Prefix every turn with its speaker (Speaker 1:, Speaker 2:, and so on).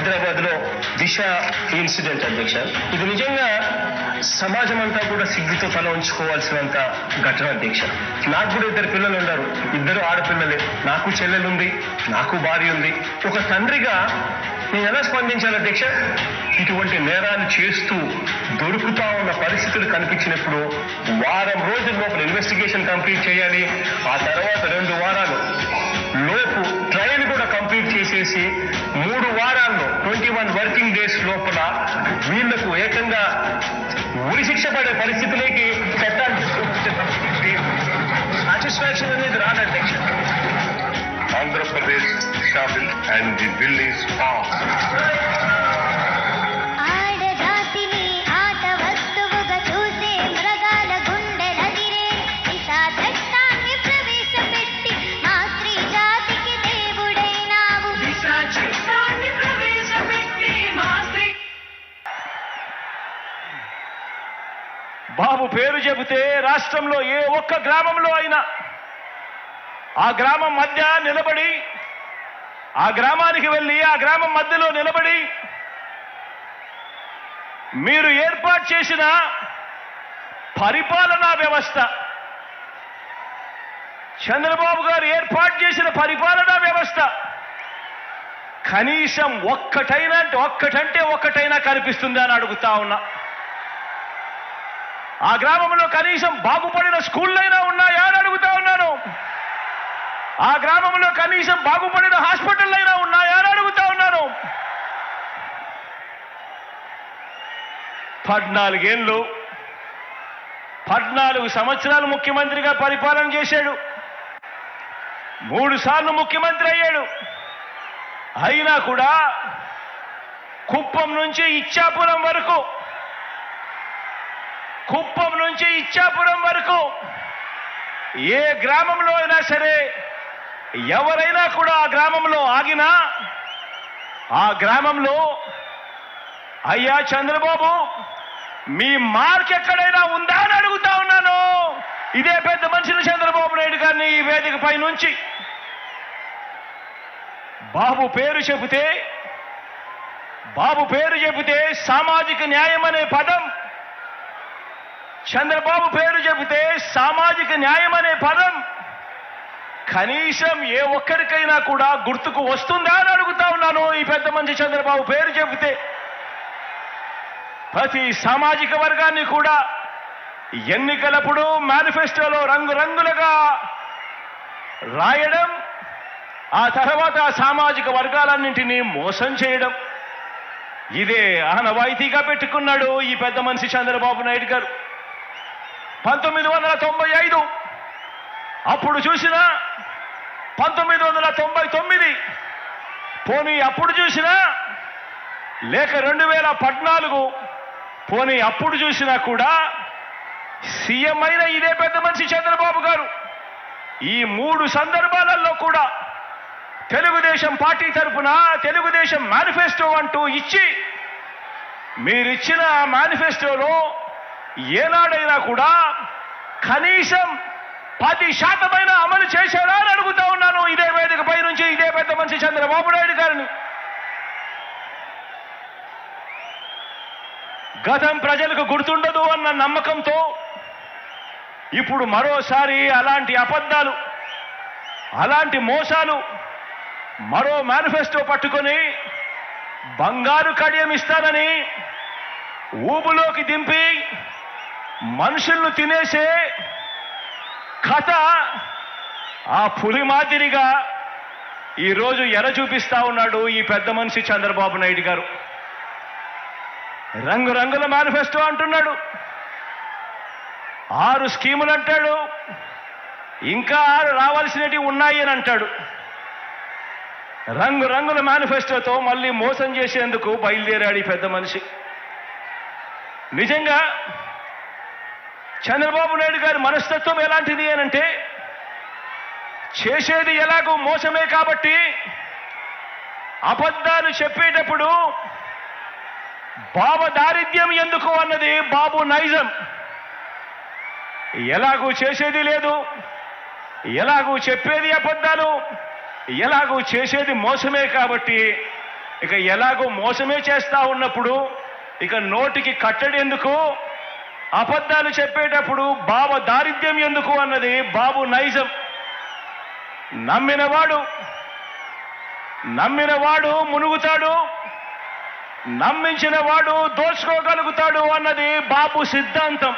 Speaker 1: హైదరాబాద్లో దిశ ఇన్సిడెంట్ అధ్యక్ష ఇది నిజంగా సమాజం అంతా కూడా సిగ్గుతో తల ఉంచుకోవాల్సినంత ఘటన అధ్యక్ష నాకు కూడా ఇద్దరు పిల్లలు ఉన్నారు. ఇద్దరు ఆడపిల్లలే. నాకు చెల్లెలుంది నాకు భార్య ఉంది. ఒక తండ్రిగా నేను ఎలా స్పందించాలి అధ్యక్ష ఇటువంటి నేరాలు చేస్తూ దొరుకుతా ఉన్న పరిస్థితులు కనిపించినప్పుడు వారం రోజుల లోపల ఇన్వెస్టిగేషన్ కంప్లీట్ చేయాలి. ఆ తర్వాత రెండు వారాలు లోపు చేసి మూడు వారాల్లో ట్వంటీ వన్ వర్కింగ్ డేస్ లోపల వీళ్ళకు ఏకంగా ఉరి శిక్ష పడే పరిస్థితులకి చట్టాలు సాటిస్ఫాక్షన్ అనేది రాదు అధ్యక్ష
Speaker 2: Andhra Pradesh and Disha Bill and the
Speaker 3: బాబు పేరు చెబితే రాష్ట్రంలో ఏ ఒక్క గ్రామంలో అయినా ఆ గ్రామం మధ్య నిలబడి ఆ గ్రామానికి వెళ్ళి ఆ గ్రామం మధ్యలో నిలబడి మీరు ఏర్పాటు చేసిన పరిపాలనా వ్యవస్థ చంద్రబాబు గారు ఏర్పాటు చేసిన పరిపాలనా వ్యవస్థ కనీసం ఒక్కటైనా ఒక్కటంటే ఒక్కటైనా కనిపిస్తుందా అని అడుగుతా ఉన్నా. ఆ గ్రామంలో కనీసం బాగుపడిన స్కూళ్ళైనా ఉన్నాయా అని అడుగుతా ఉన్నాను. ఆ గ్రామంలో కనీసం బాగుపడిన హాస్పిటల్ అయినా ఉన్నాయా అని అడుగుతా ఉన్నాను. పద్నాలుగేళ్ళు పద్నాలుగు సంవత్సరాలు ముఖ్యమంత్రిగా పరిపాలన చేశాడు. మూడు సార్లు ముఖ్యమంత్రి అయ్యాడు. అయినా కూడా కుప్పం నుంచి ఇచ్చాపురం వరకు కుప్పం నుంచి ఇచ్చాపురం వరకు ఏ గ్రామంలో అయినా సరే ఎవరైనా కూడా ఆ గ్రామంలో ఆగినా ఆ గ్రామంలో అయ్యా చంద్రబాబు మీ మార్క్ ఎక్కడైనా ఉందా అని అడుగుతా ఉన్నాను. ఇదే పెద్ద మనుషులు చంద్రబాబు నాయుడు గారిని ఈ వేదికపై నుంచి. బాబు పేరు చెబితే బాబు పేరు చెబితే సామాజిక న్యాయం అనే పదం చంద్రబాబు పేరు చెబితే సామాజిక న్యాయం అనే పదం. కనీసం ఏ ఒక్కరికైనా కూడా గుర్తుకు వస్తుందా అని అడుగుతా ఉన్నాను ఈ పెద్ద మంచి చంద్రబాబు పేరు చెబితే. ప్రతి సామాజిక వర్గాన్ని కూడా ఎన్నికలప్పుడు మేనిఫెస్టోలో రంగురంగులుగా రాయడం ఆ తర్వాత సామాజిక వర్గాలన్నింటినీ మోసం చేయడం. ఇదే ఆనవాయితీగా పెట్టుకున్నాడు ఈ పెద్ద మనిషి చంద్రబాబు నాయుడు గారు. పంతొమ్మిది వందల తొంభై ఐదు. అప్పుడు చూసిన పంతొమ్మిది వందల తొంభై తొమ్మిది. పోనీ అప్పుడు చూసినా లేక రెండు వేల పద్నాలుగు. పోనీ అప్పుడు చూసినా కూడా సీఎం అయిన ఇదే పెద్ద మనిషి చంద్రబాబు గారు. ఈ మూడు సందర్భాలలో కూడా తెలుగుదేశం పార్టీ తరఫున తెలుగుదేశం మేనిఫెస్టో అంటూ ఇచ్చి మీరిచ్చిన మేనిఫెస్టోలో ఏనాడైనా కూడా కనీసం పది శాతమైన అమలు చేశారా అని అడుగుతా ఉన్నాను. ఇదే వేదికపై నుంచి ఇదే పెద్ద మనిషి చంద్రబాబు నాయుడు గారిని. గతం ప్రజలకు గుర్తుండదు అన్న నమ్మకంతో ఇప్పుడు మరోసారి అలాంటి అబద్ధాలు అలాంటి మోసాలు మరో మేనిఫెస్టో పట్టుకొని బంగారు కడియం ఇస్తానని ఊబులోకి దింపి మనుషులను తినేసే కథ ఆ పులి మాదిరిగా ఈరోజు ఎర చూపిస్తా ఉన్నాడు ఈ పెద్ద మనిషి చంద్రబాబు నాయుడు గారు. రంగురంగుల మేనిఫెస్టో అంటున్నాడు. ఆరు స్కీములు అంటాడు. ఇంకా ఆరు రావాల్సినవి ఉన్నాయి అని అంటాడు. రంగురంగుల మేనిఫెస్టోతో మళ్ళీ మోసం చేసేందుకు బయలుదేరాడు ఈ పెద్ద మనిషి. నిజంగా చంద్రబాబు నాయుడు గారి మనస్తత్వం ఎలాంటిది అని అంటే చేసేది ఎలాగో మోసమే కాబట్టి అబద్ధాలు చెప్పేటప్పుడు బాబు దారిద్ర్యం ఎందుకు అన్నది బాబు నైజం. ఎలాగూ చేసేది లేదు ఎలాగూ చెప్పేది అబద్ధాలు ఎలాగూ చేసేది మోసమే కాబట్టి ఇక ఎలాగో మోసమే చేస్తా ఉన్నప్పుడు ఇక నోటికి కట్టడి ఎందుకు అబద్ధాలు చెప్పేటప్పుడు బావ దారిద్ర్యం ఎందుకు అన్నది బాబు నైజం. నమ్మినవాడు నమ్మినవాడు మునుగుతాడు నమ్మించిన వాడు దోచుకోగలుగుతాడు అన్నది బాబు సిద్ధాంతం.